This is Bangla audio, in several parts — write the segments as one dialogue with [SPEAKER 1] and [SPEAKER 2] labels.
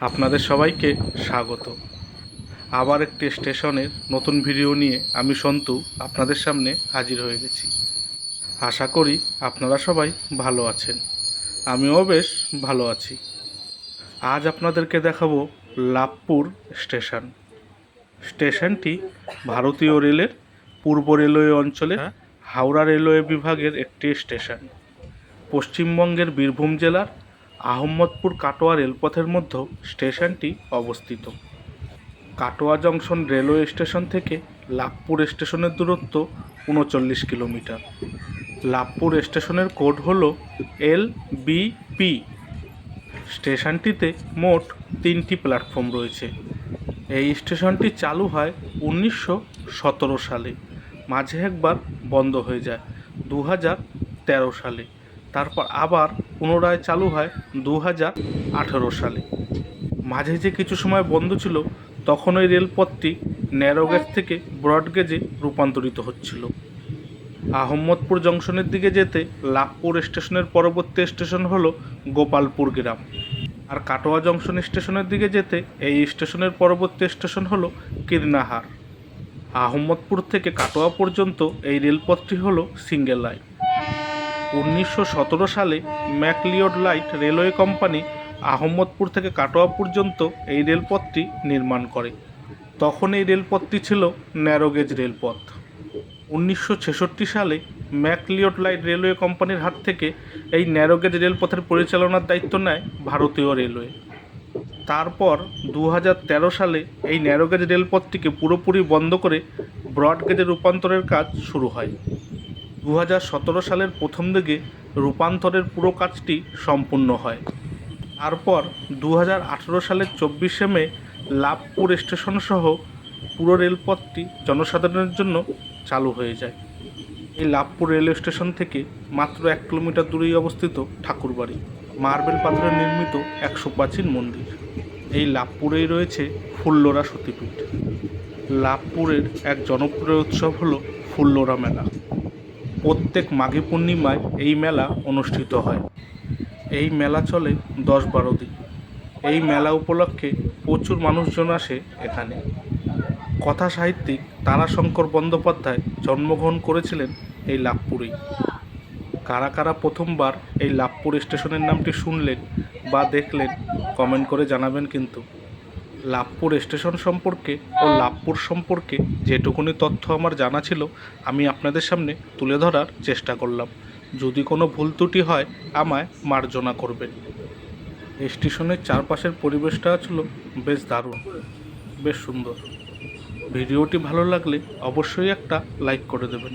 [SPEAKER 1] আপনাদের সবাইকে স্বাগত। আবার একটি স্টেশনের নতুন ভিডিও নিয়ে আমি সন্তু আপনাদের সামনে হাজির হয়ে গেছি। আশা করি আপনারা সবাই ভালো আছেন। আমিও বেশ ভালো আছি। আজ আপনাদেরকে দেখাবো লাভপুর স্টেশন। স্টেশনটি ভারতীয় রেলের পূর্ব রেলওয়ে অঞ্চলের হাওড়া রেলওয়ে বিভাগের একটি স্টেশন। পশ্চিমবঙ্গের বীরভূম জেলার আহম্মদপুর কাটোয়া রেলপথের মধ্যে স্টেশনটি অবস্থিত। কাটোয়া জংশন রেলওয়ে স্টেশন থেকে লাভপুর স্টেশনের দূরত্ব উনচল্লিশ কিলোমিটার। লাভপুর স্টেশনের কোড হল এল বিপি স্টেশনটিতে মোট তিনটি প্ল্যাটফর্ম রয়েছে। এই স্টেশনটি চালু হয় উনিশশো সতেরো সালে। মাঝে একবার বন্ধ হয়ে যায় দু হাজার তেরো সালে। তারপর আবার পুনরায় চালু হয় দু হাজার আঠেরো সালে। মাঝে যে কিছু সময় বন্ধ ছিল, তখন ওই রেলপথটি ন্যারোগেজ থেকে ব্রডগেজে রূপান্তরিত হচ্ছিল। আহম্মদপুর জংশনের দিকে যেতে লাভপুর স্টেশনের পরবর্তী স্টেশন হল গোপালপুর গ্রাম। আর কাটোয়া জংশন স্টেশনের দিকে যেতে এই স্টেশনের পরবর্তী স্টেশন হল কীর্ণাহার আহম্মদপুর থেকে কাটোয়া পর্যন্ত এই রেলপথটি হলো সিঙ্গেল লাইন। উনিশশো সতেরো সালে McLeod light railway company Ahmedpur থেকে কাটোয়া পর্যন্ত এই রেলপথটি নির্মাণ করে। তখন এই রেলপথটি ছিল ন্যারোগেজ রেলপথ। উনিশশো ছেষট্টি সালে ম্যাকলিওড লাইট রেলওয়ে কোম্পানির হাত থেকে এই ন্যারোগেজ রেলপথের পরিচালনার দায়িত্ব নেয় ভারতীয় রেলওয়ে। তারপর দু সালে এই ন্যারোগেজ রেলপথটিকে পুরোপুরি বন্ধ করে ব্রডগেজে রূপান্তরের কাজ শুরু হয়। দু সালের প্রথম দিকে রূপান্তরের পুরো কাজটি সম্পূর্ণ হয়। তারপর দু সালের চব্বিশে মে লাভপুর স্টেশন সহ পুরো রেলপথটি জনসাধারণের জন্য চালু হয়ে যায়। এই লাভপুর রেলওয়ে স্টেশন থেকে মাত্র এক কিলোমিটার দূরেই অবস্থিত ঠাকুরবাড়ি, মার্বেল পাথরে নির্মিত একশো প্রাচীন মন্দির। এই লাভপুরেই রয়েছে ফুল্লোরা সতীপীঠ। লাভপুরের এক জনপ্রিয় উৎসব হলো ফুল্লোরা মেলা। প্রত্যেক মাঘী পূর্ণিমায় এই মেলা অনুষ্ঠিত হয়। এই মেলা চলে দশ বারো দিন। এই মেলা উপলক্ষে প্রচুর মানুষজন আসে এখানে। কথা সাহিত্যিক তারাশঙ্কর বন্দ্যোপাধ্যায় জন্মগ্রহণ করেছিলেন এই লাভপুরেই। কারা কারা প্রথমবার এই লাভপুর স্টেশনের নামটি শুনলেন বা দেখলেন, কমেন্ট করে জানাবেন কিন্তু। লাভপুর স্টেশন সম্পর্কে ও লাভপুর সম্পর্কে যেটুকুনি তথ্য আমার জানা ছিল, আমি আপনাদের সামনে তুলে ধরার চেষ্টা করলাম। যদি কোনো ভুল ত্রুটি হয়, আমায় মার্জনা করবেন। স্টেশনের চারপাশের পরিবেশটা ছিল বেশ দারুণ, বেশ সুন্দর। ভিডিওটি ভালো লাগলে অবশ্যই একটা লাইক করে দেবেন।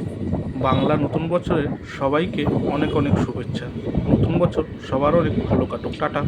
[SPEAKER 1] বাংলা নতুন বছরের সবাইকে অনেক অনেক শুভেচ্ছা। নতুন বছর সবার অনেক ভালো কাটুক। টাটা।